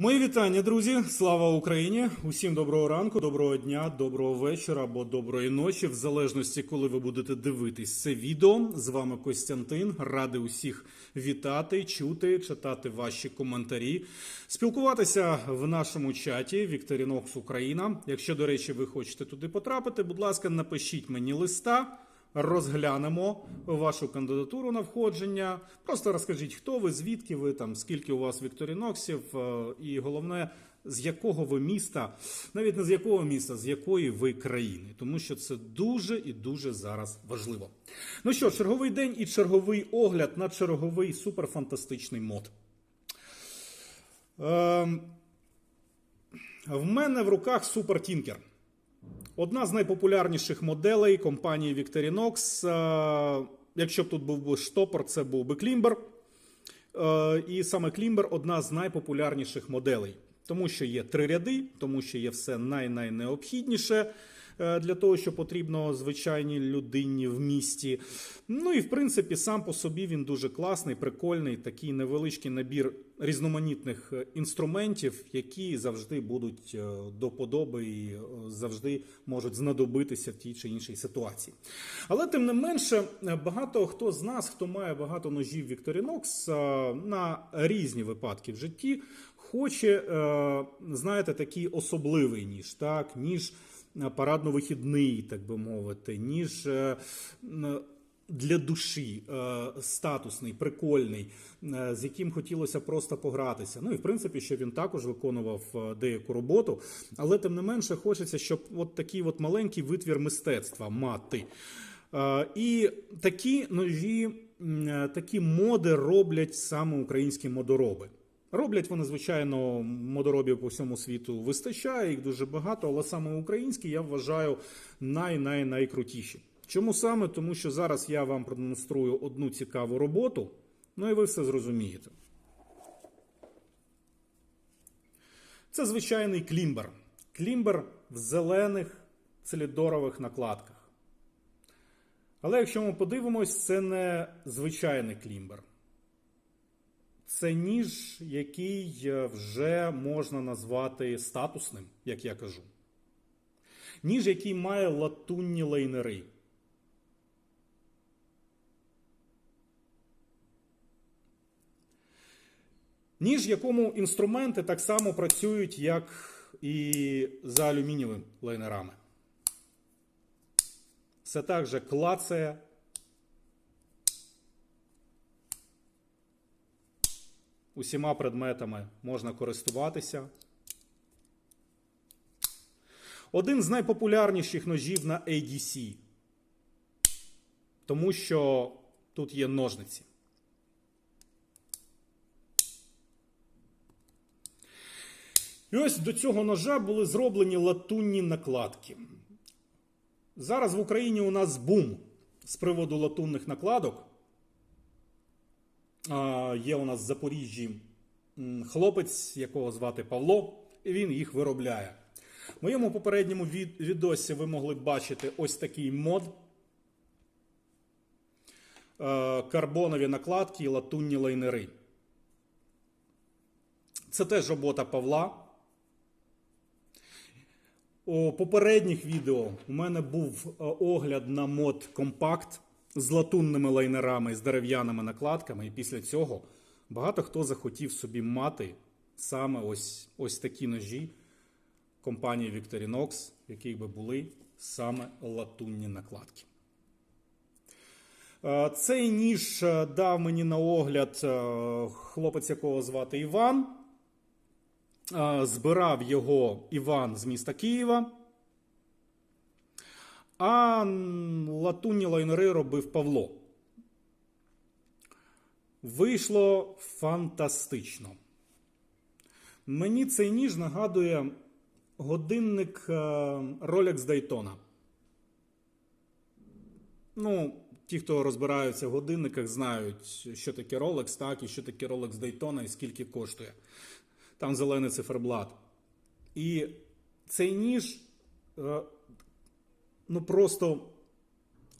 Мої вітання, друзі! Слава Україні! Усім доброго ранку, доброго дня, доброго вечора або доброї ночі, в залежності, коли ви будете дивитись це відео. З вами Костянтин. Радий усіх вітати, чути, читати ваші коментарі, спілкуватися в нашому чаті Вікторінокс Україна. Якщо, до речі, ви хочете туди потрапити, будь ласка, напишіть мені листа. Розглянемо вашу кандидатуру на входження. Просто розкажіть, хто ви, звідки ви там, скільки у вас вікторіноксів, е, і головне, з якого ви міста, навіть не з якого міста, з якої ви країни, тому що це дуже і дуже зараз важливо. Ну що, черговий день і черговий огляд на черговий суперфантастичний мод. Ем, в мене в руках Супер Тінкер. Одна з найпопулярніших моделей компанії Victorinox. Е, Якщо б тут був би штопор, це був би Клімбер. Е, І саме Клімбер одна з найпопулярніших моделей, тому що є три ряди, тому що є все най-найнеобхідніше е, для того, що потрібно звичайній людині в місті. Ну і в принципі, сам по собі він дуже класний, прикольний, такий невеличкий набір різноманітних е, інструментів, які завжди будуть е, до подоби і е, завжди можуть знадобитися в тій чи іншій ситуації. Але тим не менше, е, багато хто з нас, хто має багато ножів е, на різні випадки в житті, хоче, е, знаєте, такий особливий ніж, так, ніж парадно-вихідний, так би мовити, ніж е, для душі, е, статусний, прикольний, е, з яким хотілося просто погратися. Ну і в принципі, що він також виконував е, деяку роботу, але тим не менше хочеться, щоб от такий от маленький витвір мистецтва мати. Е, І такі ножі, е, такі моди роблять саме українські модороби. Роблять вони, звичайно, модоробів по всьому світу вистачає, їх дуже багато, але саме українські я вважаю най-най-найкрутіші. Чому саме? Тому що зараз я вам продемонструю одну цікаву роботу, ну і ви все зрозумієте. Це звичайний клімбер. Клімбер в зелених цилідорових накладках. Але якщо ми подивимось, це не звичайний клімбер. Це ніж, який е, вже можна назвати статусним, як я кажу. Ніж, який має латунні лайнери. Ніж, якому інструменти так само працюють, як і за алюмінієвими лайнерами. Все так же клацає. Усіма предметами можна користуватися. Один з найпопулярніших ножів на ADC, тому що тут є ножниці. І ось до цього ножа були зроблені латунні накладки. Зараз в Україні у нас бум з приводу латунних накладок. Є у нас в Запоріжжі хлопець, якого звати Павло, і він їх виробляє. В моєму попередньому від- відосі ви могли бачити ось такий мод. Е, Карбонові накладки і латунні лайнери. Це теж робота Павла. У попередніх відео у мене був е, огляд на мод компакт з латунними лайнерами, з дерев'яними накладками, і після цього багато хто захотів собі мати саме ось, ось такі ножі компанії Victorinox, в яких би були саме латунні накладки. Е, Цей ніж е, дав мені на огляд е, хлопець, якого звати Іван. Збирав його Іван з міста Києва. А латунні лайнери робив Павло. Вийшло фантастично. Мені цей ніж нагадує годинник е, Rolex Daytona. Ну, ті, хто розбираються в годинниках, знають, що таке Rolex, так, і що таке Rolex Daytona і скільки коштує. Там зелений циферблат. І цей ніж е, ну просто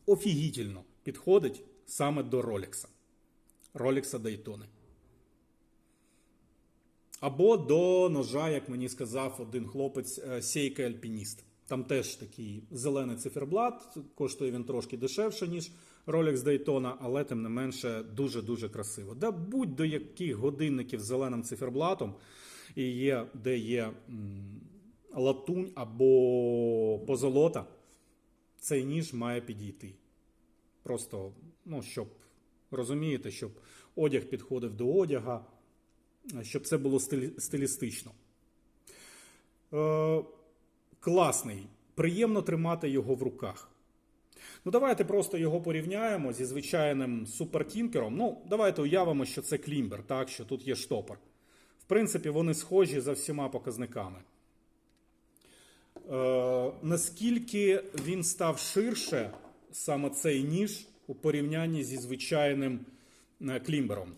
офігітельно підходить саме до Rolex. Rolex Daytona. Або до ножа, як мені сказав один хлопець, Сейка Альпініст. Там теж такий зелений циферблат, коштує він трошки дешевше, ніж Rolex Daytona, але тим не менше дуже-дуже красиво. Да будь до яких годинників з зеленим циферблатом, і є, де є м, латунь або позолота, цей ніж має підійти. Просто, ну, щоб розумієте, щоб одяг підходив до одяга, щоб це було стилі- стилістично. Е, класний. Приємно тримати його в руках. Ну, давайте просто його порівняємо зі звичайним супертінкером. Ну, давайте уявимо, що це клімбер, так, що тут є штопор. В принципі, вони схожі за всіма показниками. Е, наскільки він став ширше, саме цей ніж, у порівнянні зі звичайним е, клімбером?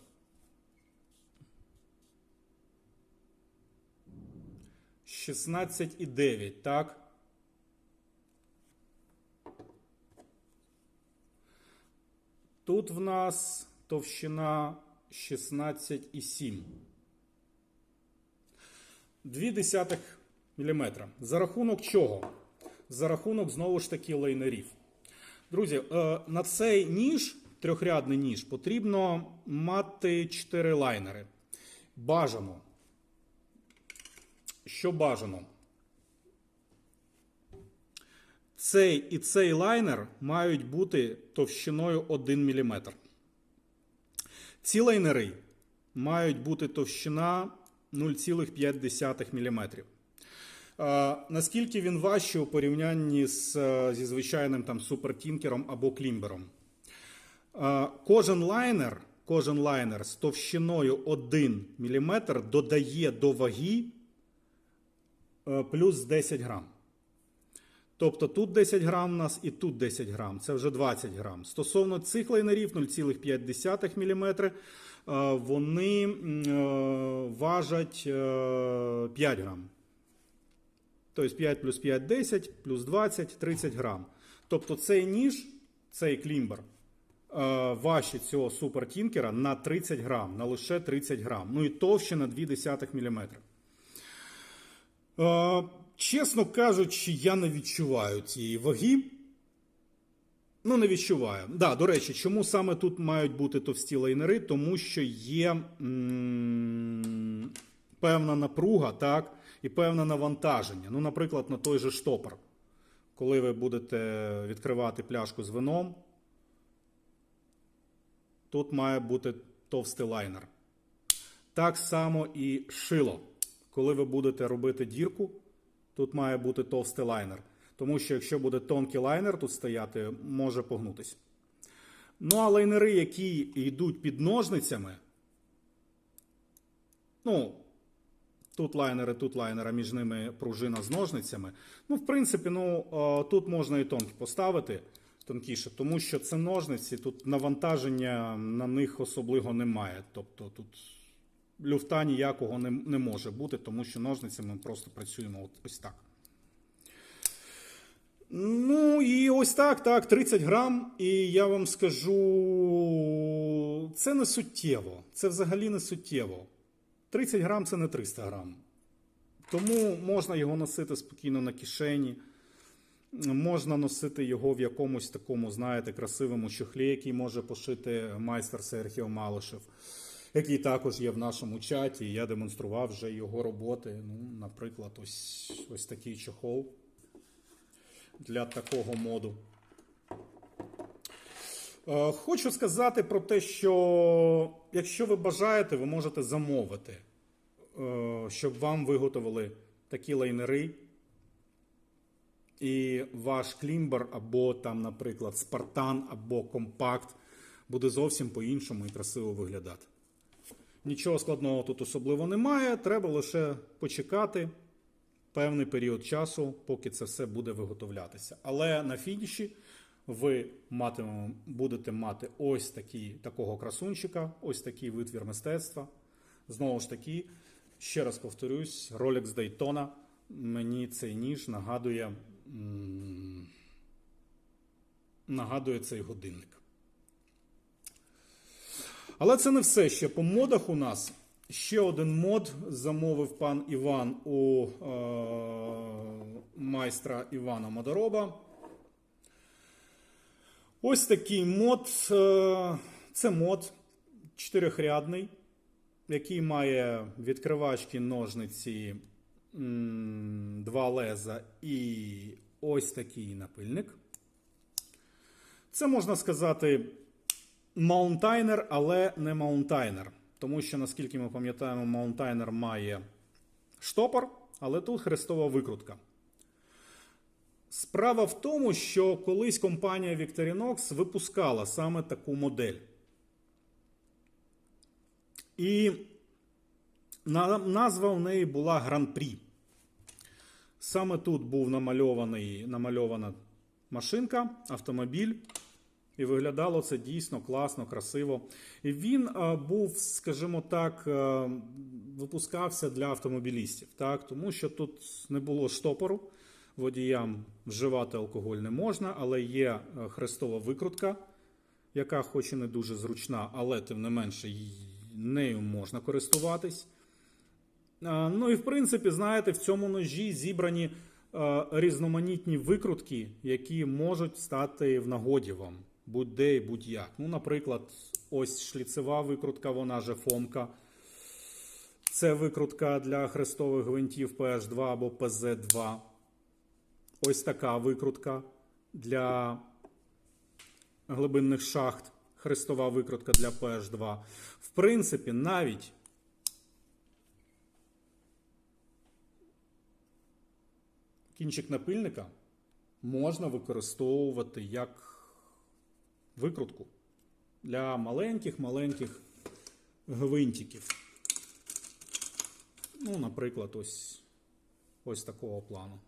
Шістнадцять і дев'ять, так? Тут в нас товщина 16,7. Дві десятих міліметра. За рахунок чого? За рахунок знову ж таки лайнерів. Друзі, е, на цей ніж, трьохрядний ніж, потрібно мати 4 лайнери. Бажано. Що бажано? Цей і цей лайнер мають бути товщиною 1 мм. Ці лайнери мають бути товщина 0,5 мм. Наскільки він важчий у порівнянні з, е, зі звичайним там супертінкером або клімбером? Кожен лайнер, кожен лайнер з товщиною 1 мм додає до ваги е, плюс 10 грам. Тобто тут 10 грам у нас і тут 10 грам, це вже 20 грам. Стосовно цих лайнерів 0,5 мм, вони е, важать е, 5 грам. Тобто 5 плюс 5 – 10, плюс 20 – 30 грам. Тобто цей ніж, цей клімбер, е, важче цього супертінкера на 30 грам, на лише 30 грам. Ну і товще на 0,2 мм. Е, Чесно кажучи, я не відчуваю цієї ваги. Ну, не відчуваю. Да, до речі, чому саме тут мають бути товсті лайнери? Тому що є м, певна напруга, так, і певне навантаження. Ну, наприклад, на той же штопор. Коли ви будете відкривати пляшку з вином, тут має бути товстий лайнер. Так само і шило. Коли ви будете робити дірку, тут має бути товстий лайнер. Тому що якщо буде тонкий лайнер тут стояти, може погнутися. Ну, а лайнери, які йдуть під ножницями, ну, тут лайнери, тут лайнери, між ними пружина з ножницями. Ну, в принципі, ну, е, тут можна і тонкі поставити тонкіше, тому що це ножниці, тут навантаження на них особливо немає. Тобто тут люфта ніякого не, не може бути, тому що ножницями ми просто працюємо от, ось так. Ну і ось так, так, 30 грам. І я вам скажу, це не суттєво. Це взагалі не суттєво. 30 грам це не 300 грам. Тому можна його носити спокійно на кишені. Можна носити його в якомусь такому, знаєте, красивому чохлі, який може пошити майстер Серхіо Малишев, який також є в нашому чаті. Я демонстрував вже його роботи. Ну, наприклад, ось, ось такий чохол для такого моду. Е, Хочу сказати про те, що якщо ви бажаєте, ви можете замовити, е, щоб вам виготовили такі лайнери. І ваш клімбер, або там, наприклад, спартан, або компакт буде зовсім по-іншому і красиво виглядати. Нічого складного тут особливо немає. Треба лише почекати певний період часу, поки це все буде виготовлятися. Але на фініші ви матиме, будете мати ось такий, такого красунчика, ось такий витвір мистецтва. Знову ж таки, ще раз повторюсь, Rolex Daytona мені цей ніж нагадує, нагадує цей годинник. Але це не все ще по модах у нас. Ще один мод замовив пан Іван у е, майстра Івана Модороба. Ось такий мод. е, Це мод чотирьохрядний, який має відкривачки, ножниці, два леза і ось такий напильник. Це можна сказати маунтайнер, але не маунтайнер. Тому що, наскільки ми пам'ятаємо, маунтайнер має штопор, але тут хрестова викрутка. Справа в тому, що колись компанія Victorinox випускала саме таку модель. І назва в неї була Гран-прі. Саме тут був намальований, намальована машинка, автомобіль. І виглядало це дійсно класно, красиво. І він е, був, скажімо так, е, випускався для автомобілістів, так? тому що тут не було штопору. Водіям вживати алкоголь не можна, але є е, хрестова викрутка, яка хоч і не дуже зручна, але тим не менше нею можна користуватись. Е, Ну і в принципі, знаєте, в цьому ножі зібрані е, різноманітні викрутки, які можуть стати в нагоді вам будь-де і будь-як. Ну, наприклад, ось шліцева викрутка, вона же фомка. Це викрутка для хрестових гвинтів PH2 або PZ2. Ось така викрутка для глибинних шахт. Хрестова викрутка для PH2. В принципі, навіть кінчик напильника можна використовувати як викрутку для маленьких-маленьких гвинтиків. Ну, наприклад, ось, ось такого плану.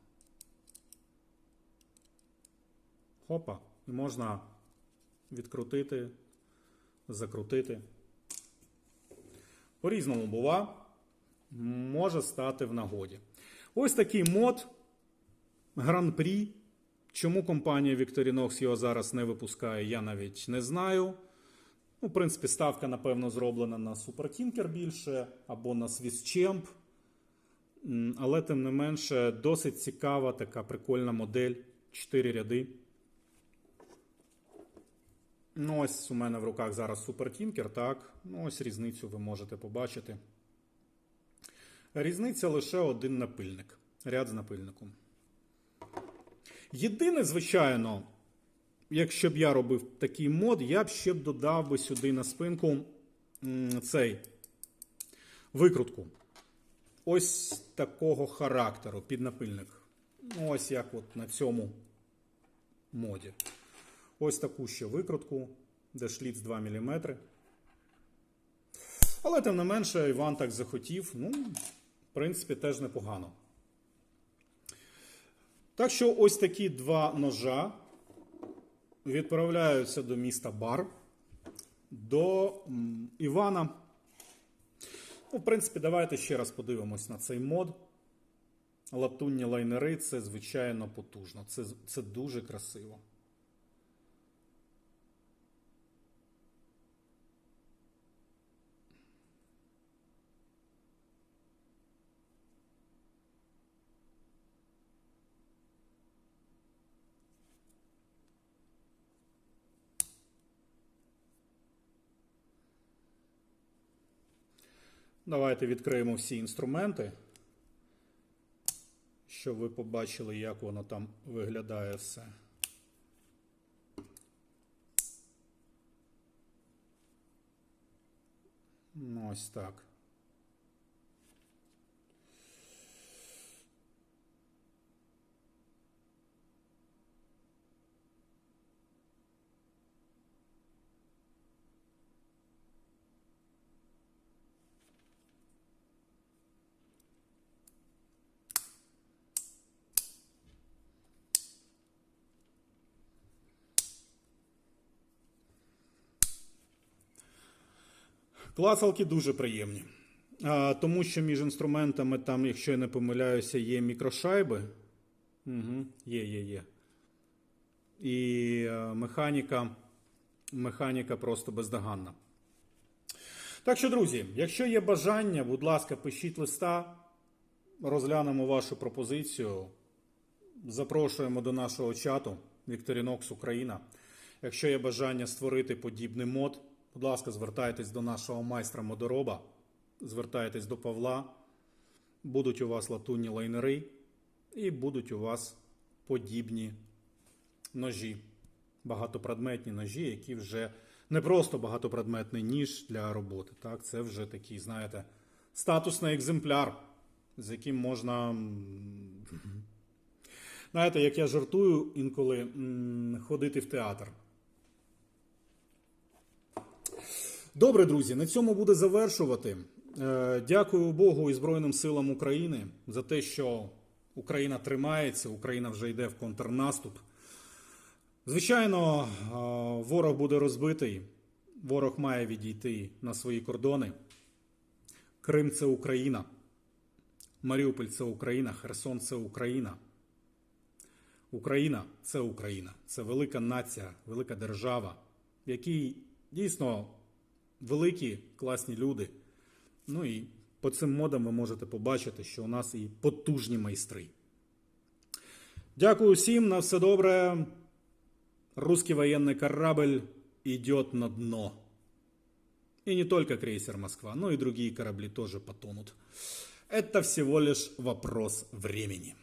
Хопа, і можна відкрутити, закрутити. По-різному бува, може стати в нагоді. Ось такий мод Гран-прі. Чому компанія Victorinox його зараз не випускає, я навіть не знаю. Ну, в принципі, ставка, напевно, зроблена на Super Tinker більше або на Swiss Champ. Але, тим не менше, досить цікава така прикольна модель. Чотири ряди. Ну, ось у мене в руках зараз Tinker, так. Ну, ось різницю ви можете побачити. Різниця лише один напильник. Ряд з напильником. Єдине, звичайно, якщо б я робив такий мод, я б ще б додав би сюди на спинку цей викрутку. Ось такого характеру під напильник. Ну, ось як от на цьому моді. Ось таку ще викрутку, де шліц 2 мм. Але тим не менше, Іван так захотів. Ну, в принципі, теж непогано. Так що ось такі два ножа відправляються до міста Бар, до Івана. Ну, в принципі, давайте ще раз подивимось на цей мод. Латунні лайнери це звичайно потужно. Це, це дуже красиво. Давайте відкриємо всі інструменти, щоб ви побачили, як воно там виглядає все. Ну, ось так. Клацалки дуже приємні. Тому що між інструментами, там, якщо я не помиляюся, є мікрошайби. Угу, є, є, є. І е, механіка, механіка просто бездоганна. Так що, друзі, якщо є бажання, будь ласка, пишіть листа, розглянемо вашу пропозицію. Запрошуємо до нашого чату Вікторінокс Україна. Якщо є бажання створити подібний мод, будь ласка, звертайтесь до нашого майстра модороба, звертайтесь до Павла. Будуть у вас латунні лайнери і будуть у вас подібні ножі, багатопредметні ножі, які вже не просто багатопредметний ніж для роботи. Так, це вже такий, знаєте, статусний екземпляр, з яким можна. Знаєте, як я жартую інколи ходити в театр. Добре, друзі, на цьому буде завершувати. Е, Дякую Богу і Збройним силам України за те, що Україна тримається, Україна вже йде в контрнаступ. Звичайно, е, ворог буде розбитий, ворог має відійти на свої кордони. Крим це Україна, Маріуполь це Україна, Херсон це Україна. Україна це Україна, це велика нація, велика держава, в якій дійсно великі, класні люди. Ну і по цим модам ви можете побачити, що у нас і потужні майстри. Дякую всім, на все добре. Русский военный корабль идет на дно. И не только крейсер Москва, но и другие корабли тоже потонут. Это всего лишь вопрос времени.